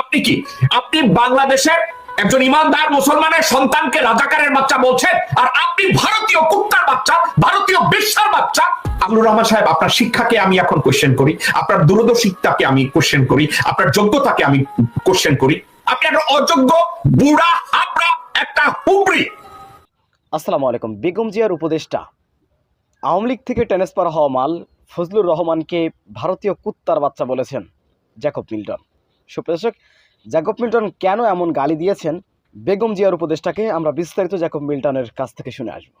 আপনি কি? আপনি বাংলাদেশের একজন ইমানদার মুসলমানের সন্তানকে রাজাকারের বাচ্চা বলছেন, আর আপনি ভারতীয় কুত্তার বাচ্চা, ভারতীয় বিশ্বের বাচ্চা? আব্দুর রহমান সাহেব, আপনার শিক্ষাকে আমি এখন কোশ্চেন করি, আপনার দূরদর্শিতাকে আমি কোশ্চেন করি, আপনার যোগ্যতাকে আমি কোশ্চেন করি। আপনি একটা অযোগ্য, বুড়া, হাবড়া, একটা হুবড়ি। আসসালামু আলাইকুম। বেগম জিয়ার উপদেষ্টা। আওয়ামী লীগ থেকে ট্রান্সফার হওয়া মাল ফজলুর রহমানকে ভারতীয় কুত্তার বাচ্চা বলেছেন, জ্যাকব মিল্টন। সুপ্রদর্শক জ্যাকব মিল্টন কেন এমন গালি দিয়েছেন? বেগম জিয়ার উপদেষ্টাকে আমরা বিস্তারিত জ্যাকব মিল্টনের কাছ থেকে শুনে আসব।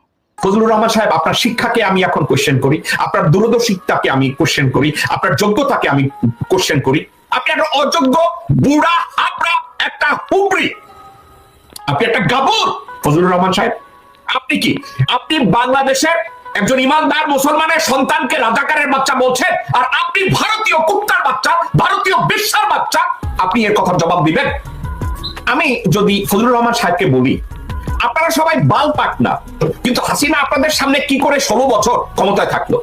ফজলুর রহমান সাহেব, আপনার শিক্ষাকে আমি এখন কোশ্চেন করি, আপনার দূরদর্শিতাকে আমি কোশ্চেন করি, আপনার যোগ্যতাকে আমি কোশ্চেন করি। আপনি একটা অযোগ্য, বুড়া, হাবড়া, একটা হুবড়ি। আপনি একটা গাবুর। ফজলুর রহমান সাহেব, আপনি কি? আপনি বাংলাদেশের একজন ইমানদার মুসলমানের সন্তানকে রাজাকারের বাচ্চা বলছেন, আর আপনি ভারতীয় কুত্তার বাচ্চা, ভারতীয় বিশ্বের বাচ্চা, আপনি এর কথার জবাব দিবেন। আমি যদি ফজলুর রহমান সাহেবকে বলি, আপনারা সবাই বাল পাক না, কিন্তু হাসিনা আপনাদের সামনে কি করে ষোলো বছর ক্ষমতায় থাকল?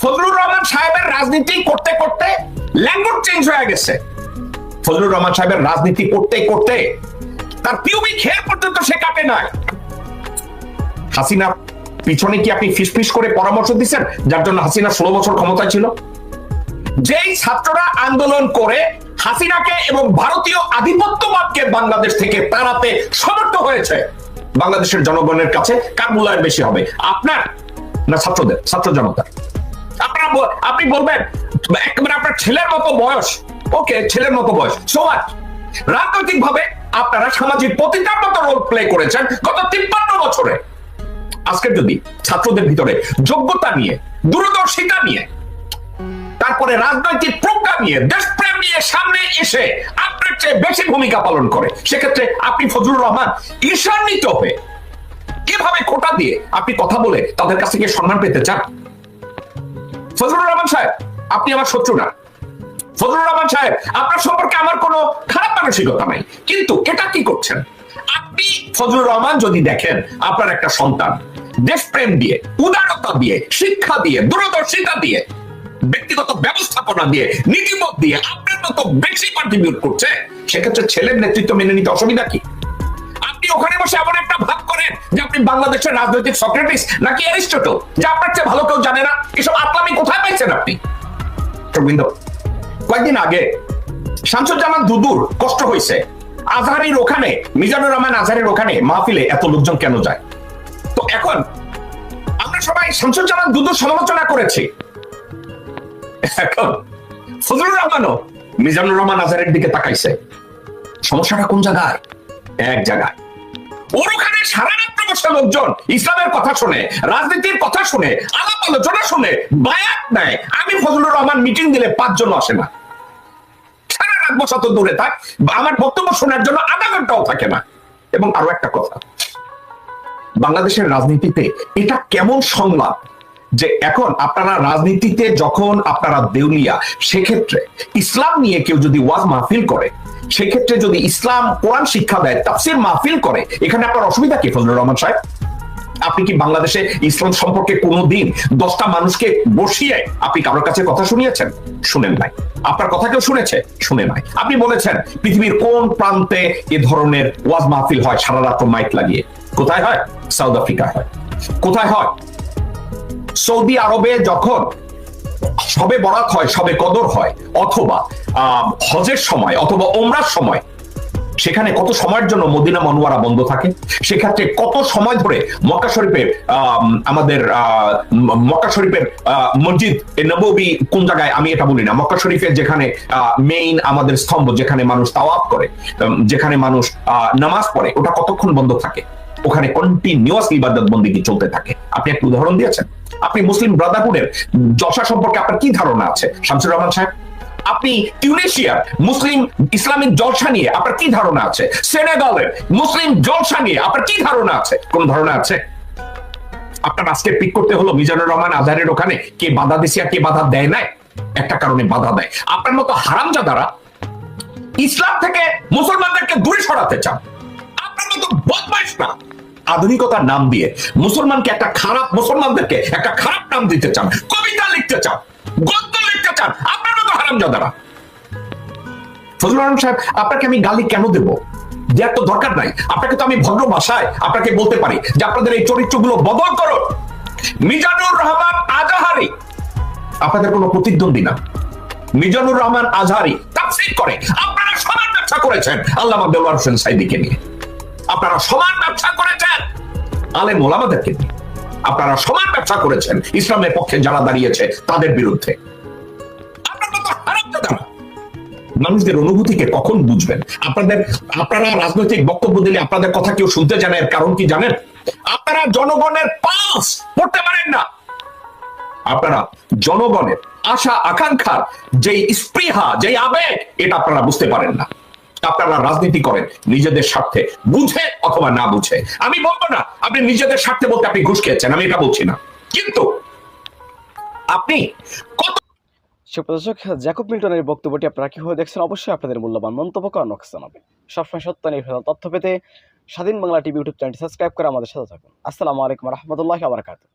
ফজলুর রহমান সাহেবের রাজনীতি করতে করতে ল্যাঙ্গুয়েজ চেঞ্জ হয়ে গেছে। ফজলুর রহমান সাহেবের রাজনীতি করতে করতে তার পিউবি খেয়ে পর্যন্ত সে কাটে নাই। হাসিনা পিছনে কি আপনি ফিসফিস করে পরামর্শ দিচ্ছেন? যার জন্য হাসিনা ষোলো বছর ক্ষমতায় ছিল। যেই ছাত্ররা আন্দোলন করে হাসিনাকে এবং ভারতীয় আধিপত্যবাদকে বাংলাদেশ থেকে তাড়াতে সমর্থ হয়েছে, বাংলাদেশের জনগণের কাছে কার মূল্যায়ন বেশি হবে? আপনার না ছাত্রদের? ছাত্র জনতা। আপনারা আপনি বলবেন, একেবারে আপনার ছেলের মতো বয়স। ওকে, ছেলের মতো বয়স। সমাজ রাজনৈতিক ভাবে আপনারা সামাজিক পতিতার মতো রোল প্লে করেছেন গত তিপ্পান্ন বছরে। আজকে যদি ছাত্রদের ভিতরে যোগ্যতা নিয়ে, দূরদর্শিতা নিয়ে, তারপরে রাজনৈতিক প্রজ্ঞা নিয়ে, দেশপ্রেম নিয়ে সামনে এসে আপনার চেয়ে বেশি ভূমিকা পালন করে। সেক্ষেত্রে আপনি ফজলুর রহমান ঈশান্বিত হয়ে কীভাবে খোটা দিয়ে আপনি কথা বলে তাদের কাছ থেকে সম্মান পেতে চান? ফজলুর রহমান সাহেব, আপনি আমার শত্রু না। ফজলুর রহমান সাহেব, আপনার সম্পর্কে আমার কোনো খারাপ মানসিকতা নাই। কিন্তু এটা কি করছেন? আপনি ফজলুর রহমান যদি দেখেন আপনার একটা সন্তান দেশপ্রেম দিয়ে, উদারতা দিয়ে, শিক্ষা দিয়ে, দূরদর্শিতা দিয়ে, ব্যক্তিগত ব্যবস্থাপনা দিয়ে, নীতিবোধ দিয়ে আপনার মতো বেশি কন্ট্রিবিউট করছে, সেক্ষেত্রে ছেলের নেতৃত্ব মেনে নিতে অসুবিধা কি? আপনি ওখানে বসে এমন একটা ভাব করেন যে আপনি বাংলাদেশের রাজনৈতিক সক্রেটিস নাকি যে আপনার চেয়ে ভালো কেউ জানে না। এসব আপলামি কোথায় পাইছেন আপনি? রবীন্দ্র, কয়েকদিন আগে শামসুজ্জামান দুদুর কষ্ট হয়েছে আজহারির ওখানে, মিজানুর রহমান আজহারের ওখানে মাহফিলে এত লোকজন কেন যায়? তো এখন আমরা সবাই শামসুজ্জামান দুদুর সমালোচনা করেছি। এখন ফজলুর রহমানও মিজানুর রহমান আজহারের দিকে তাকাইছে। সমস্যাটা কোন জায়গায়? এক জায়গায়। ওর ওখানে সারা বসে লোকজন ইসলামের কথা শুনে, রাজনীতির কথা শুনে, আলাপ আলোচনা শুনে বায়াত নেয়। আমি ফজলুর রহমান মিটিং দিলে পাঁচজন আসে না। সারা রাত বসা তো দূরে থাক। আমার বক্তব্য শোনার জন্য আধা ঘন্টাও থাকে না। এবং আরও একটা কথা বাংলাদেশের রাজনীতিতে এটা কেমন সংলাপ যে এখন আপনারা রাজনীতিতে যখন আপনারা দেউলিয়া, সেক্ষেত্রে ইসলাম নিয়ে কেউ যদি ওয়াজ মাহফিল করে, সেক্ষেত্রে যদি ইসলাম কোরআন শিক্ষা দেয়, তাফসির মাহফিল করে, এখানে আপনার অসুবিধা কি ফজলুর রহমান সাহেব? আপনি কি বাংলাদেশে ইসলাম সম্পর্কে কোনোদিন দশটা মানুষকে বসিয়ে আপনি কারোর কাছে কথা শুনিয়েছেন? শুনেন নাই। আপনার কথা কেউ শুনেছে? শুনে নাই। আপনি বলেছেন, পৃথিবীর কোন প্রান্তে এ ধরনের ওয়াজ মাহফিল হয়? সারা রাত মাইক লাগিয়ে। কোথায় হয়? সাউথ আফ্রিকা হয়। কোথায় হয়? সৌদি আরবে যখন সবে বরাত হয়, সবে কদর হয়, অথবা হজের সময় অথবা ওমরার সময়, সেখানে কত সময়ের জন্য মদিনা মনোয়ারা বন্ধ থাকে? সেক্ষেত্রে কত সময় ধরে মক্কা শরীফের আমাদের মক্কা শরীফের মসজিদ, এ নববী কোন জায়গায়? আমি এটা বলি না। মক্কা শরীফের যেখানে মেইন আমাদের স্তম্ভ, যেখানে মানুষ তাওয়াফ করে যেখানে মানুষ নামাজ পড়ে, ওটা কতক্ষণ বন্ধ থাকে? ওখানে কন্টিনিউয়াস ইবাদত বন্দিগি চলতে থাকে? আপনি একটা উদাহরণ দিয়েছেন? আপনি মুসলিম ব্রাদারহুডের জশা সম্পর্কে আপনার কি ধারণা আছে? শামসুর রহমান সাহেব, আপনি টিউনেশিয়ার মুসলিম ইসলামিক জলসা নিয়ে আপনার কি ধারণা আছে? সেনেগালের মুসলিম জলসা নিয়ে আপনার কি ধারণা আছে? কোন ধারণা আছে? আপনার আজকে পিক করতে হলো মিজানুর রহমান আজহারের ওখানে, কে বাধা দিছে আর কে বাধা দেয় নাই? একটা কারণে বাধা দেয়। আপনার মতো হারামজাদারা ইসলাম থেকে মুসলমানদেরকে দূরে সরাতে চান। আপনার মতো বদমাইশ না আধুনিকতার নাম দিয়ে মুসলমানকে একটা খারাপ, মুসলমানদেরকে একটা খারাপ নাম দিতে চান, কবিতা লিখতে চান, গদ্য লিখতে চান, আপনার মতো হারামজাদারা। ফজলুর রহমান সাহেব, আপনাকে আমি গালি কেন দেব? দেওয়ার তো দরকার নাই। আপনাকে তো আমি ভদ্র ভাষায় আপনাকে বলতে পারি যে আপনাদের এই চরিত্রগুলো বদল করো মিজানুর রহমান আজাহারি। আপনাদের কোনো প্রতিদ্বন্দ্বী না। মিজানুর রহমান আজহারি তাফসীর করে। আপনারা সমান ব্যবসা করেছেন। আল্লাহ দেওয়ার হোসেন সাইদিকে নিয়ে। আপনারা সমান ব্যবসা করেছেন। আলেম ওলামাদেরকে নিয়ে। আপনারা সমান ব্যবসা করেছেন, ইসলামের পক্ষে যারা দাঁড়িয়েছে তাদের বিরুদ্ধে। মানুষদের অনুভূতিকে কখন বুঝবেন? আপনাদের, আপনারা রাজনৈতিক বক্তব্য দিলে আপনাদের কথা কেউ শুনতে জানে, এর কারণ কি জানেন? আপনারা জনগণের পাস পড়তে পারেন না। আপনারা জনগণের আশা, আকাঙ্ক্ষার যে স্পৃহা যে আবেগ, এটা আপনারা বুঝতে পারেন না। আপনারা রাজনীতি করেন নিজেদের স্বার্থে। বুঝে অথবা না বুঝে। আমি বলব না, আপনি নিজেদের স্বার্থে বলতে আপনি ঘুষ খেয়েছেন, আমি এটা বলছি না। কিন্তু আপনি কত সুপ্রদর্শক জ্যাকব মিল্টনের বক্তব্যটি আপনারা কীভাবে দেখছেন অবশ্যই আপনাদের মূল্যবান মন্তব্য নকশ জানাবেন। সবসময় সত্য নির্ভর তথ্য পেতে স্বাধীন বাংলা টিভি ইউটিউব চ্যানেলটি সাবস্ক্রাইব করে আমাদের সাথে থাকুন। আসসালামু আলাইকুম রহমতুল্লাহ আবরকাত